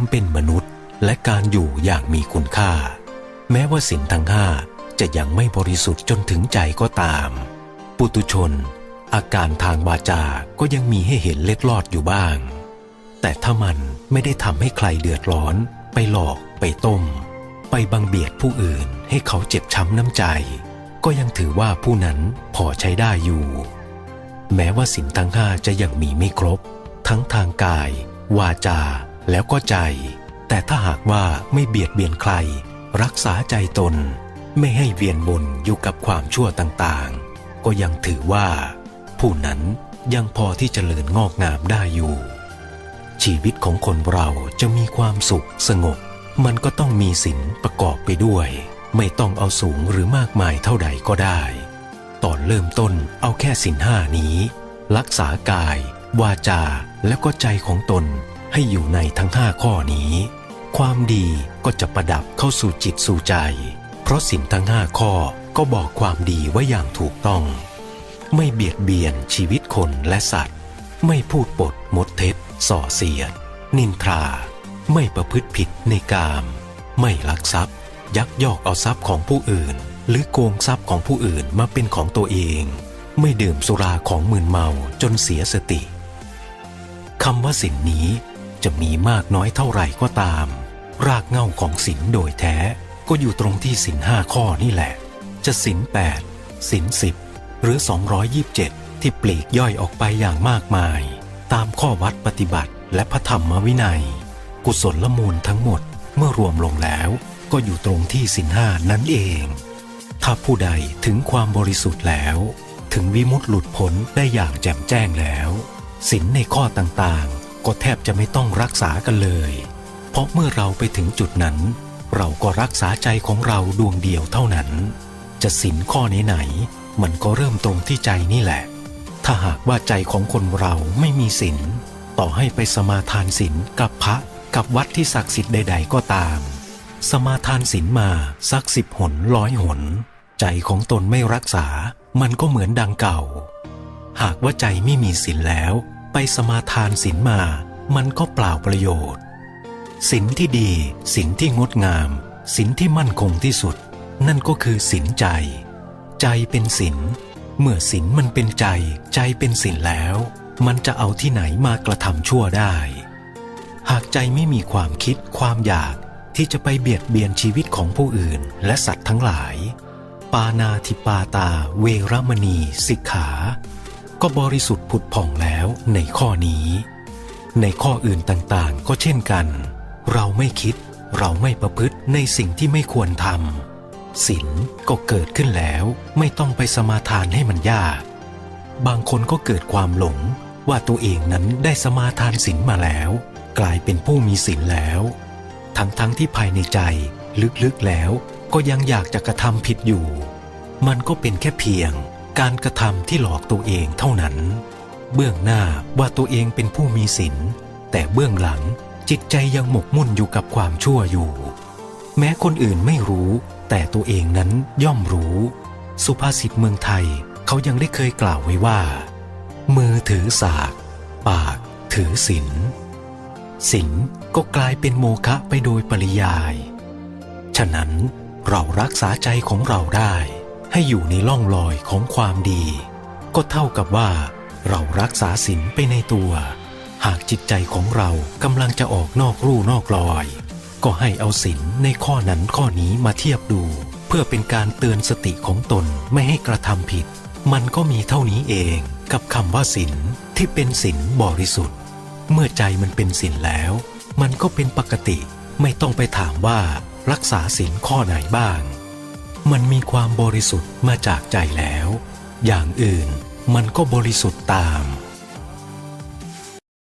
ความเป็นมนุษย์และการอยู่อย่างมีคุณค่า แม้ว่าสินทั้งห้าจะยังไม่บริสุทธิ์จนถึงใจก็ตาม ปุตุชน อาการทางวาจาก็ยังมีให้เห็นเล็ดลอดอยู่บ้าง แต่ถ้ามันไม่ได้ทำให้ใครเดือดร้อน ไปหลอก ไปต้ม ไปบังเบียดผู้อื่นให้เขาเจ็บช้ำน้ำใจ ก็ยังถือว่าผู้นั้นพอใช้ได้อยู่ แม้ว่าสินทั้งห้าจะยังมีไม่ครบ ทั้งทางกาย วาจา แล้วก็ใจ แต่ถ้าหากว่าไม่เบียดเบียนใคร รักษาใจตน ไม่ให้เวียนวนอยู่กับความชั่วต่างๆ ก็ยังถือว่า ผู้นั้นยังพอที่จเจริญงอกงามได้อยู่ ชีวิตของคนเราจะมีความสุขสงบ มันก็ต้องมีศีลประกอบไปด้วย ไม่ต้องเอาสูงหรือมากมายเท่าใดก็ได้ ตอนเริ่มต้นเอาแค่ศีลห้านี้ รักษากาย วาจาและก็ใจของตน ให้อยู่ในทั้งห้าข้อนี้ ความดีก็จะประดับเข้าสู่จิตสู่ใจ เพราะศีลทั้งห้าข้อก็บอกความดีไว้อย่างถูกต้อง ไม่เบียดเบียนชีวิตคนและสัตว์ ไม่พูดปดมดเท็จ ส่อเสียด นินทรา ไม่ประพฤติผิดในกาม ไม่ลักทรัพย์ ยักยอกเอาทรัพย์ของผู้อื่น หรือโกงทรัพย์ของผู้อื่นมาเป็นของตัวเอง ไม่ดื่มสุราของมึนเมาจนเสียสติคำว่าสินนี้ จะมีมากน้อยเท่าไหร่ก็ตาม รากเหง้าของสินโดยแท้ก็อยู่ตรงที่สินห้าข้อนี่แหละ จะสินแปดสินสิบหรือ 227 ที่ปลีกย่อยออกไปอย่างมากมาย ตามข้อวัดปฏิบัติและพระธรรมวินัย กุศลละมูลทั้งหมดเมื่อรวมลงแล้ว ก็อยู่ตรงที่สินห้านั่นเอง ถ้าผู้ใดถึงความบริสุทธิ์แล้ว ถึงวิมุตติหลุดพ้นได้อย่างแจ่มแจ้งแล้วสินในข้อต่างๆ ก็แทบจะไม่ต้องรักษากันเลย เพราะเมื่อเราไปถึงจุดนั้น เราก็รักษาใจของเราดวงเดียวเท่านั้น จะสินข้อไหนๆมันก็เริ่มตรงที่ใจนี่แหละ ถ้าหากว่าใจของคนเราไม่มีสินต่อให้ไปสมาทานสินกับพระกับวัดที่ศักดิ์สิทธิ์ใด ๆ ก็ตาม สมาทานสินมาสักสิบหนร้อยหน ใจของตนไม่รักษา มันก็เหมือนดังเก่า หากว่าใจไม่มีสินแล้ว ไปสมาทานสินมา มันก็เปล่าประโยชน์สินที่ดีสินที่งดงามสินที่มั่นคงที่สุด นั่นก็คือสินใจ ใจเป็นสินเมื่อสินมันเป็นใจ ใจเป็นสินแล้ว มันจะเอาที่ไหนมากระทำชั่วได้ หากใจไม่มีความคิดความอยากที่จะไปเบียดเบียนชีวิตของผู้อื่น และสัตว์ทั้งหลาย ปานาธิปาตา เวรมณี สิกขา ก็บริสุทธิ์ผุดผ่องแล้วในข้อนี้ ในข้ออื่นต่างๆ ก็เช่นกัน เราไม่คิดเราไม่ประพฤติในสิ่งที่ไม่ควรทำศีลก็เกิดขึ้นแล้วไม่ต้องไปสมาทานให้มันยาก บางคนก็เกิดความหลงว่าตัวเองนั้นได้สมาทานศีลมาแล้ว กลายเป็นผู้มีศีลแล้ว ทั้งๆทที่ภายในใจลึกๆแล้วก็ยังอยากจะกระทำผิดอยู่ มันก็เป็นแค่เพียง การกระทำที่หลอกตัวเองเท่านั้น เบื้องหน้าว่าตัวเองเป็นผู้มีศีลแต่เบื้องหลังจิตใจยังหมกมุ่นอยู่กับความชั่วอยู่ แม้คนอื่นไม่รู้ แต่ตัวเองนั้นย่อมรู้ สุภาษิตเมืองไทยเขายังได้เคยกล่าวไว้ว่า มือถือสาก ปากถือศีลศีลก็กลายเป็นโมฆะไปโดยปริยาย ฉะนั้นเรารักษาใจของเราได้ ให้อยู่ในล่องลอยของความดี ก็เท่ากับว่าเรารักษาศีลไปในตัว หากจิตใจของเรากำลังจะออกนอกรูนอกลอย ก็ให้เอาศีลในข้อนั้นข้อนี้มาเทียบดู เพื่อเป็นการเตือนสติของตนไม่ให้กระทำผิด มันก็มีเท่านี้เองกับคำว่าศีลที่เป็นศีลบริสุทธิ์ เมื่อใจมันเป็นศีลแล้ว มันก็เป็นปกติ ไม่ต้องไปถามว่ารักษาศีลข้อไหนบ้าง มันมีความบริสุทธิ์มาจากใจแล้ว อย่างอื่นมันก็บริสุทธิ์ตาม